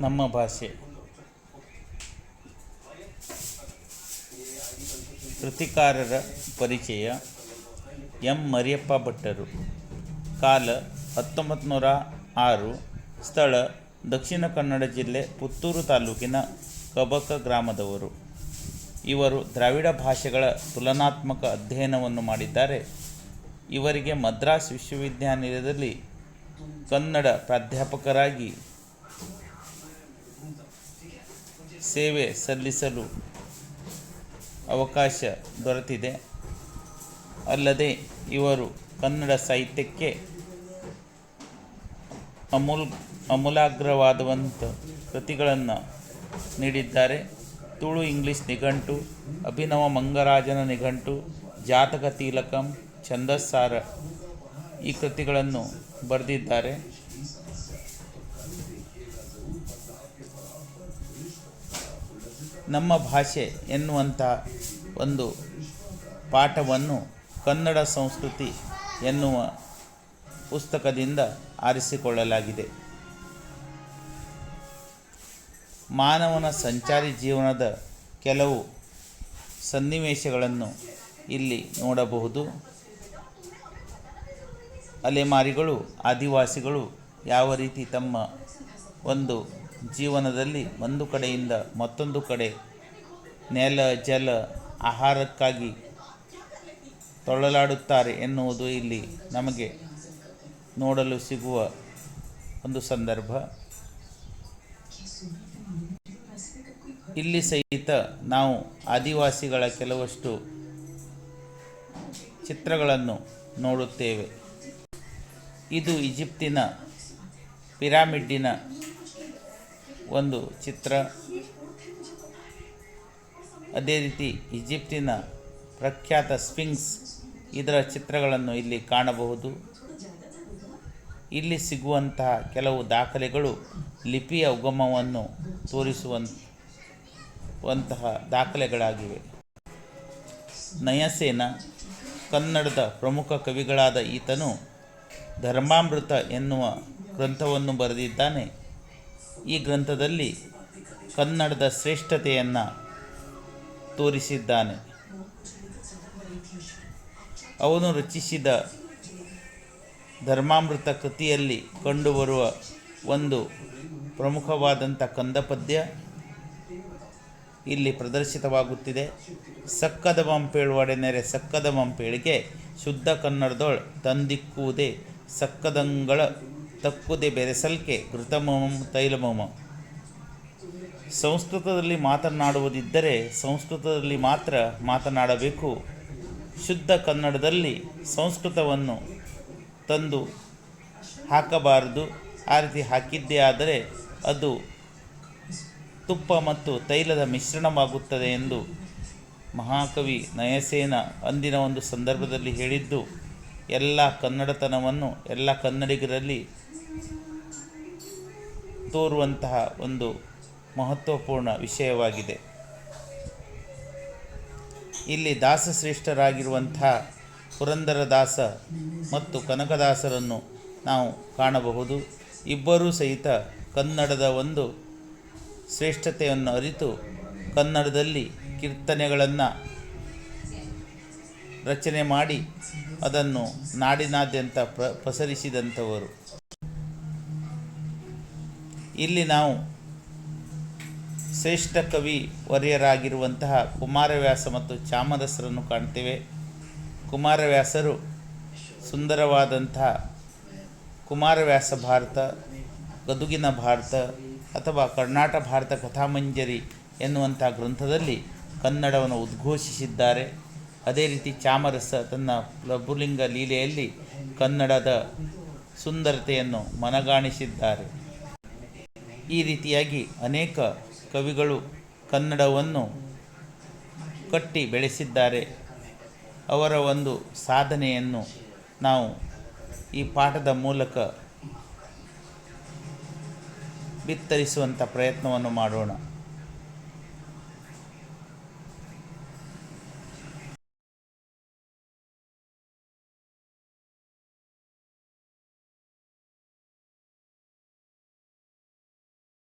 ನಮ್ಮ ಭಾಷೆ. ಕೃತಿಕಾರರ ಪರಿಚಯ ಎಂ ಮರಿಯಪ್ಪ ಭಟ್ಟರು. ಕಾಲ ಹತ್ತೊಂಬತ್ತು ನೂರ ಆರು. ಸ್ಥಳ ದಕ್ಷಿಣ ಕನ್ನಡ ಜಿಲ್ಲೆ ಪುತ್ತೂರು ತಾಲೂಕಿನ ಕಬಕ ಗ್ರಾಮದವರು. ಇವರು ದ್ರಾವಿಡ ಭಾಷೆಗಳ ತುಲನಾತ್ಮಕ ಅಧ್ಯಯನವನ್ನು ಮಾಡಿದ್ದಾರೆ. ಇವರಿಗೆ ಮದ್ರಾಸ್ ವಿಶ್ವವಿದ್ಯಾನಿಲಯದಲ್ಲಿ ಕನ್ನಡ ಪ್ರಾಧ್ಯಾಪಕರಾಗಿ ಸೇವೆ ಸಲ್ಲಿಸಲು ಅವಕಾಶ ದೊರೆತಿದೆ. ಅಲ್ಲದೆ ಇವರು ಕನ್ನಡ ಸಾಹಿತ್ಯಕ್ಕೆ ಅಮೂಲ್ ಅಮೂಲಾಗ್ರವಾದವಂಥ ಕೃತಿಗಳನ್ನು ನೀಡಿದ್ದಾರೆ. ತುಳು ಇಂಗ್ಲಿಷ್ ನಿಘಂಟು, ಅಭಿನವ ಮಂಗರಾಜನ ನಿಘಂಟು, ಜಾತಕ ತೀಲಕಂ, ಛಂದಸ್ಸಾರ ಈ ಕೃತಿಗಳನ್ನು ಬರೆದಿದ್ದಾರೆ. ನಮ್ಮ ಭಾಷೆ ಎನ್ನುವಂಥ ಒಂದು ಪಾಠವನ್ನು ಕನ್ನಡ ಸಂಸ್ಕೃತಿ ಎನ್ನುವ ಪುಸ್ತಕದಿಂದ ಆರಿಸಿಕೊಳ್ಳಲಾಗಿದೆ. ಮಾನವನ ಸಂಚಾರಿ ಜೀವನದ ಕೆಲವು ಸನ್ನಿವೇಶಗಳನ್ನು ಇಲ್ಲಿ ನೋಡಬಹುದು. ಅಲೆಮಾರಿಗಳು, ಆದಿವಾಸಿಗಳು ಯಾವ ರೀತಿ ತಮ್ಮ ಒಂದು ಜೀವನದಲ್ಲಿ ಒಂದು ಕಡೆಯಿಂದ ಮತ್ತೊಂದು ಕಡೆ ನೆಲ, ಜಲ, ಆಹಾರಕ್ಕಾಗಿ ತೊಳಲಾಡುತ್ತಾರೆ ಎನ್ನುವುದು ಇಲ್ಲಿ ನಮಗೆ ನೋಡಲು ಸಿಗುವ ಒಂದು ಸಂದರ್ಭ. ಇಲ್ಲಿ ಸಹಿತ ನಾವು ಆದಿವಾಸಿಗಳ ಕೆಲವಷ್ಟು ಚಿತ್ರಗಳನ್ನು ನೋಡುತ್ತೇವೆ. ಇದು ಈಜಿಪ್ತಿನ ಪಿರಾಮಿಡ್ಡಿನ ಒಂದು ಚಿತ್ರ. ಅದೇ ರೀತಿ ಈಜಿಪ್ಟಿನ ಪ್ರಖ್ಯಾತ ಸ್ಪಿಂಗ್ಸ್ ಇದರ ಚಿತ್ರಗಳನ್ನು ಇಲ್ಲಿ ಕಾಣಬಹುದು. ಇಲ್ಲಿ ಸಿಗುವಂತಹ ಕೆಲವು ದಾಖಲೆಗಳು ಲಿಪಿಯ ಉಗಮವನ್ನು ತೋರಿಸುವಂತಹ ದಾಖಲೆಗಳಾಗಿವೆ. ನಯಸೇನ, ಕನ್ನಡದ ಪ್ರಮುಖ ಕವಿಗಳಾದ ಈತನು ಧರ್ಮಾಮೃತ ಎನ್ನುವ ಗ್ರಂಥವನ್ನು ಬರೆದಿದ್ದಾನೆ. ಈ ಗ್ರಂಥದಲ್ಲಿ ಕನ್ನಡದ ಶ್ರೇಷ್ಠತೆಯನ್ನು ತೋರಿಸಿದ್ದಾನೆ. ಅವನು ರಚಿಸಿದ ಧರ್ಮಾಮೃತ ಕೃತಿಯಲ್ಲಿ ಕಂಡುಬರುವ ಒಂದು ಪ್ರಮುಖವಾದಂಥ ಕಂದಪದ್ಯ ಇಲ್ಲಿ ಪ್ರದರ್ಶಿತವಾಗುತ್ತಿದೆ. ಸಕ್ಕದ ಮಂಪೇಳು ಒಡೆನೆರೆ ಸಕ್ಕದ ಮಂಪೇಳಿಗೆ ಶುದ್ಧ ಕನ್ನಡದೊಳ್ ತಂದಿಕ್ಕುವುದೇ ಸಕ್ಕದಂಗಳ ತಕ್ಕುದೆ ಬೆರೆಸಲ್ಕೆ ಘೃತಮಮ ತೈಲಮಮ. ಸಂಸ್ಕೃತದಲ್ಲಿ ಮಾತನಾಡುವುದಿದ್ದರೆ ಸಂಸ್ಕೃತದಲ್ಲಿ ಮಾತ್ರ ಮಾತನಾಡಬೇಕು. ಶುದ್ಧ ಕನ್ನಡದಲ್ಲಿ ಸಂಸ್ಕೃತವನ್ನು ತಂದು ಹಾಕಬಾರದು. ಆ ರೀತಿ ಹಾಕಿದ್ದೇ ಆದರೆ ಅದು ತುಪ್ಪ ಮತ್ತು ತೈಲದ ಮಿಶ್ರಣವಾಗುತ್ತದೆ ಎಂದು ಮಹಾಕವಿ ನಯಸೇನ ಅಂದಿನ ಒಂದು ಸಂದರ್ಭದಲ್ಲಿ ಹೇಳಿದ್ದು. ಎಲ್ಲ ಕನ್ನಡತನವನ್ನು ಎಲ್ಲ ಕನ್ನಡಿಗರಲ್ಲಿ ತೋರುವಂತಹ ಒಂದು ಮಹತ್ವಪೂರ್ಣ ವಿಷಯವಾಗಿದೆ. ಇಲ್ಲಿ ದಾಸಶ್ರೇಷ್ಠರಾಗಿರುವಂತಹ ಪುರಂದರದಾಸ ಮತ್ತು ಕನಕದಾಸರನ್ನು ನಾವು ಕಾಣಬಹುದು. ಇಬ್ಬರೂ ಸಹಿತ ಕನ್ನಡದ ಒಂದು ಶ್ರೇಷ್ಠತೆಯನ್ನು ಅರಿತು ಕನ್ನಡದಲ್ಲಿ ಕೀರ್ತನೆಗಳನ್ನು ರಚನೆ ಮಾಡಿ ಅದನ್ನು ನಾಡಿನಾದ್ಯಂತ ಪ್ರ ಪಸರಿಸಿದಂಥವರು ಇಲ್ಲಿ ನಾವು ಶ್ರೇಷ್ಠ ಕವಿ ವರ್ಯರಾಗಿರುವಂತಹ ಕುಮಾರವ್ಯಾಸ ಮತ್ತು ಚಾಮರಸರನ್ನು ಕಾಣ್ತೇವೆ. ಕುಮಾರವ್ಯಾಸರು ಸುಂದರವಾದಂತಹ ಕುಮಾರವ್ಯಾಸ ಭಾರತ, ಗದುಗಿನ ಭಾರತ ಅಥವಾ ಕರ್ನಾಟಕ ಭಾರತ ಕಥಾಮಂಜರಿ ಎನ್ನುವಂಥ ಗ್ರಂಥದಲ್ಲಿ ಕನ್ನಡವನ್ನು ಉದ್ಘೋಷಿಸಿದ್ದಾರೆ. ಅದೇ ರೀತಿ ಚಾಮರಸ ತನ್ನ ಪ್ರಭುಲಿಂಗ ಲೀಲೆಯಲ್ಲಿ ಕನ್ನಡದ ಸುಂದರತೆಯನ್ನು ಮನಗಾಣಿಸಿದ್ದಾರೆ. ಈ ರೀತಿಯಾಗಿ ಅನೇಕ ಕವಿಗಳು ಕನ್ನಡವನ್ನು ಕಟ್ಟಿ ಬೆಳೆಸಿದ್ದಾರೆ. ಅವರ ಒಂದು ಸಾಧನೆಯನ್ನು ನಾವು ಈ ಪಾಠದ ಮೂಲಕ ಬಿತ್ತರಿಸುವಂಥ ಪ್ರಯತ್ನವನ್ನು ಮಾಡೋಣ.